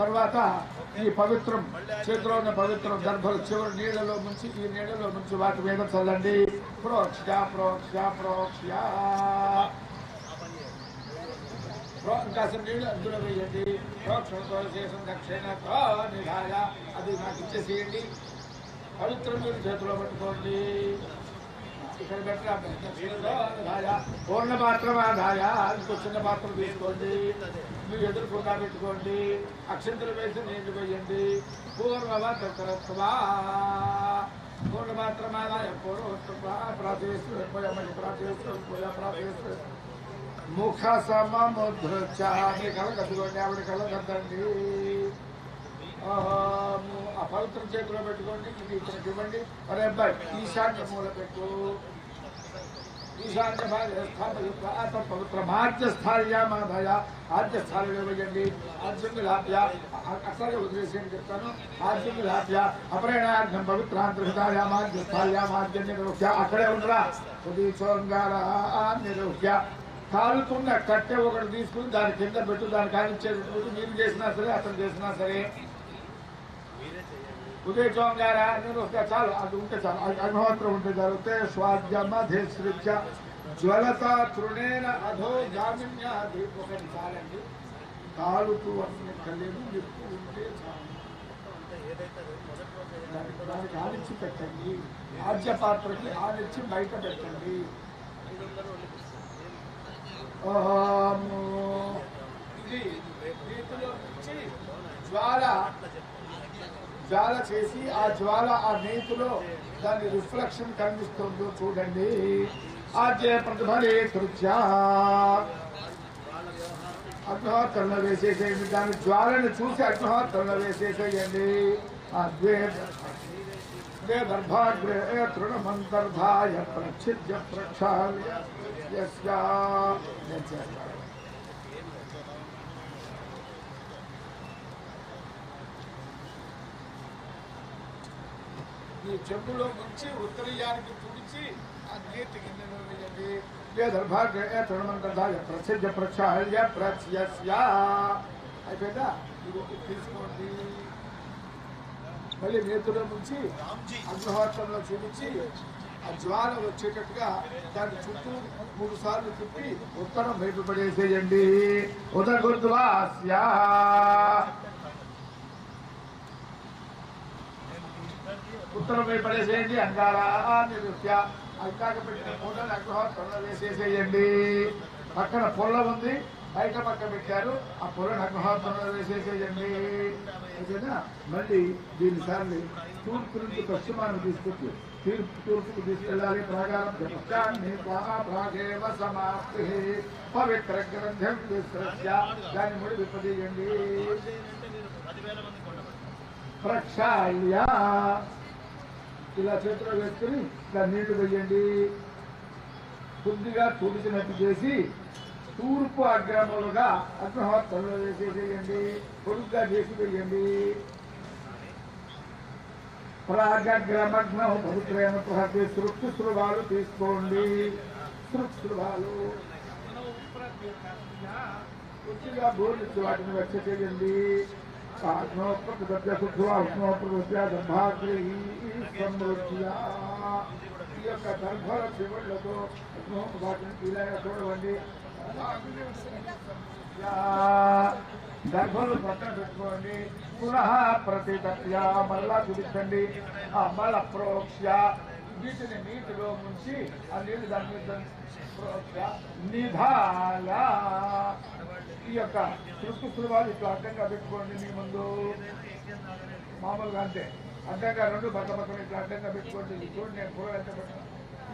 తర్వాత ఈ పవిత్రం చేతిలో ఉన్న పవిత్రం గర్భలు చివరి నీళ్ళలో ముంచి ఈ నీళ్ళలో ముంచి వాటి మీద చల్లండి. ప్రోక్ష ప్రోక్ష ప్రోక్ష నీళ్ళు అందులో వేయండి. చేసిన దక్షిణతో నిధాయ అది నాకు ఇచ్చేసేయండి. పవిత్రం మీరు చేతిలో పట్టుకోండి ఇక్కడ పెట్టరా దక్షిణతో నిధాయ పూర్ణ పాత్రం ఆదాయ ఇంకో చిన్న పాత్ర తీసుకోండి. మీరు ఎదురు కూడా పెట్టుకోండి. అక్షంతలు వేసి నీళ్ళు వేయండి పూర్వవతరత్వా పూర్ణ పాత్రం ఆదాయ పూర్వోత్తమ ప్రార్థిస్తూ ప్రార్థిస్తూ ప్రార్థిస్తూ ముఖ సమముద్రచ మీ కళ కట్టుకోండి. ఆవిడ కళ పవిత్ర చేతిలో పెట్టుకోండి ఇది ఇతనికి ఇవ్వండి. అరే అబ్బాయి ఈశాన్య మూల పెట్టు. ఈశాన్య భాగ పవిత్ర మాధ్య స్థాయియామాదయ ఆద్య స్థాయిలో వేయండి. ఆద్యంగి లాభ్య అట్లాగే వదిలేసేయండి చెప్తాను? ఆద్యంగి లాభ్య అపరేణార్థం పవిత్రాంతర్హితాయ మాధ్య స్థాయియా మాధ్య అక్కడే ఉండరా. ఉదయ చోంగార కాలుతున్న కట్టె ఒకటి తీసుకుని దాని కింద పెట్టు. దాని కానిచ్చేటప్పుడు మీరు చేసినా సరే అతను చేసినా సరే. ఉదయ చోంగారా నేను వస్తే చాలు అది ఉంటే చాలు అ- అగ్నిహోత్రం ఉంటే జరిగితే స్వాద్య మధేశ్రిత్య జ్వలత తృణేన అధో జామిన్యాది ఒకటి చాలండి కాలుతూ అన్ని కలిగి నిప్పు ఉంటే చాలు దానికి దానికి ఆనిచ్చి పెట్టండి ఆద్య పాత్రకి ఆనిచ్చి బయట పెట్టండి ఓము. ఇది నీటిలో నుంచి జ్వాల జ్వాల చేసి ఆ జ్వాల ఆ నేతిలో దాని రిఫ్లెక్షన్ కనిపిస్తుందో చూడండి. ఆద్య ప్రతిఫలే కృత్య అగ్నిహోత్రంలో వేసేసేయండి. దాని జ్వాలను చూసి అగ్నిహోత్రంలో వేసేసేయండి. ఆ గర్భాగ్రే తృణమంతర్ధాయ ప్రక్షిద్య ప్రక్షాళ్య. చేస్తాను ఈ చెంబులో ముంచి ఉత్తరీయానికి తుడిచి ఆ నీటి గిన్నెలో వేయండి వేదర్భాగ్య తృణమంతర్ధాయ ప్రసిద్ధ ప్రక్షాళ్య ప్రత్యస్య. అయిపోయిందా? ఇది తీసుకోండి. మళ్ళీ నేతిలో ముంచి అగ్నిహోత్రంలో చూపించి ఆ జ్వాల వచ్చేటట్టుగా దాని చుట్టూ మూడు సార్లు తిప్పి ఉత్తరం వైపు పడేసేయండి. ఉదగుర్ద్వాస్య ఉత్తరం వైపు పడేసేయండి అంగారా నిరుత్య. అంకాక పెట్టిన పొలం అగ్నిహోత్రంలో వేసేసేయండి. పక్కన పొల్ల ఉంది. బయట పక్క పెట్టారు. ఆ పొలం అగ్నిహోత్రంలో వేసేసేయండి. ఓకేనా? మళ్ళీ దీనిసార్లు తూర్పు నుంచి పశ్చిమాన్ని తీసుకొచ్చి తూర్పు తూర్పుకు తీసుకెళ్ళాలి. ప్రాగారం జపత్యాన్ని ప్రాగేవ సమాప్తి. పవిత్ర గ్రంథం విసృజ్య దాన్ని ముడి విప్పదీయండి. ప్రక్షాళ్య ఇలా చేతిలో వేసుకుని దాన్ని నీళ్ళు వేయండి కొద్దిగా తుడిచినట్టు చేసి తూర్పు అగ్రములుగా అగ్నిహోత్రంలో వేసేసేయండి. పొడుగ్గా చేసి వేయండి. ప్రాగగ్రమగ్నం పవిత్రైన ప్రహతి సృష్టిశ్రువాలు తీసుకోండి. సృష్టిశ్రువాలు కొద్దిగా బోర్లు వాటిని వచ్చ చేయండి సమృద్ధ్యా ఈ యొక్క గర్భాల చివళ్ళతో వాటిని ఇలాగా చూడవండి గర్భలు పక్కన పెట్టుకోండి పునః ప్రతిపత్య మళ్ళా చూపించండి ఆ మళ్ళ ప్రోక్ష నీటిని నీటిలో ముంచి ఆ నీళ్ళు దాని మీద నిధాల. ఈ యొక్క సృష్టిస్తువాలు ఇట్లా అడ్డంగా పెట్టుకోండి మీ ముందు. మామూలుగా అంతే. అడ్డంగా రెండు పక్క పక్కన ఇట్లా అడ్డంగా పెట్టుకోండి. చూడండి నేను కూర ఎంత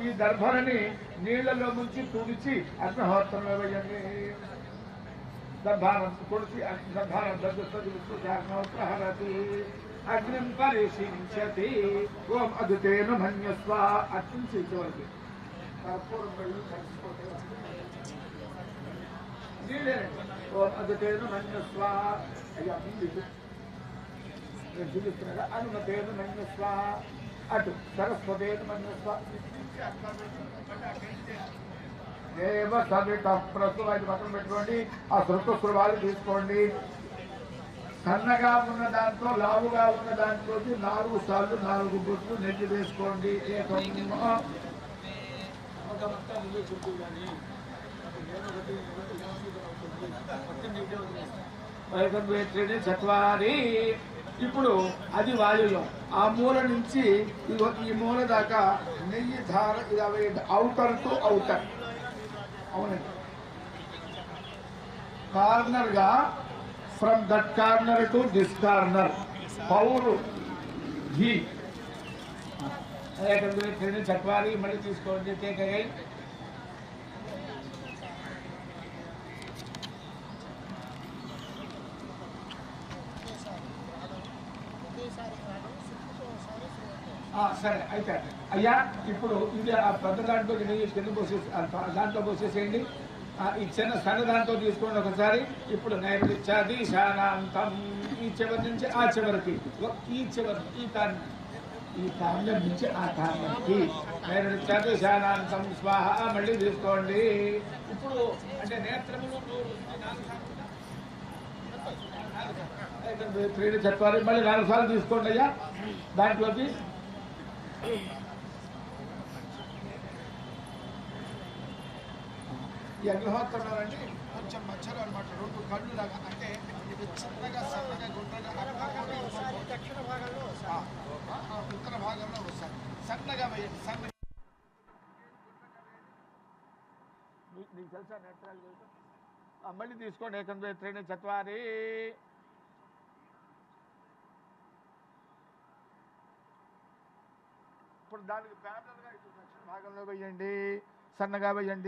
ఈ దర్భలని నీళ్ళలో ముంచి తుడిచి అగ్నిహోత్రంలో వేయండి. दर्भारं तुलसी अग्निदर्भारं दद्दस्तुधारणाप्रहरति अग्निं परिषिञ्चति ओम् अधुतेन मन्यस्व अग्निं स्वीकृतवती ओम् अधुतेन अनुमतेन मन्यस्व अटु सरस्वतेन मन्यस्व దేవ సవిత ప్రస్తుతం ఐదు పక్కన పెట్టుకోండి. ఆ శృత స్వభావాలు తీసుకోండి. సన్నగా ఉన్న దాంట్లో లావుగా ఉన్న దాంట్లో నాలుగు సార్లు నాలుగు బొట్లు నెట్టి వేసుకోండి. ఏకం చత్వారి. ఇప్పుడు అది వాయులో. ఆ మూల నుంచి ఈ మూల దాకా నెయ్యి ధార ఇలా వేయండి అవుటర్ టు అవుటర్ అవునండి. కార్నర్గా from that corner to this corner పౌరు ఘీ చట్వారి మళ్ళీ తీసుకోండి టేక్ అగైన్ సరే అయితే అయ్యా ఇప్పుడు ఇది ఆ పెద్ద దాంట్లో కింద పోసేసి దాంట్లో పోసేసేయండి. ఆ, ఈ చిన్న సన్న దాంట్లో తీసుకోండి ఒకసారి. ఇప్పుడు నైరుత్యాది శానాంతం. ఈ చివరి నుంచి ఆ చివరికి ఈ చివరి ఈ కార్నర్ ఈ కార్నర్ నుంచి ఆ కార్నర్కి నైరుత్యాది శానాంతం. స్వాహ మళ్ళీ తీసుకోండి. ఇప్పుడు అంటే నేత్రములు త్రీడీ చెప్పాలి. మళ్ళీ నాలుగు సార్లు తీసుకోండి అయ్యా. దాంట్లోకి ఈ అగ్నిహోత్రం అండి కొంచెం మధ్యలో అనమాట రెండు కళ్ళు లాగా అంటే ఇది చిన్నగా సన్నగా గుండ్రగా దక్షిణ భాగంలో ఆ, ఆ ఉత్తర భాగంలో వస్తారు సన్నగా వేయండి సన్న నీకు తెలుసా నేత్రాలు తెలుసా? ఆ, మళ్ళీ తీసుకోండి. ఏకంగా త్రీని చత్వారి. అప్పుడు దానికి ప్యారల్గా ఇటు దక్షిణ భాగంలో వేయండి సన్నగా వేయండి.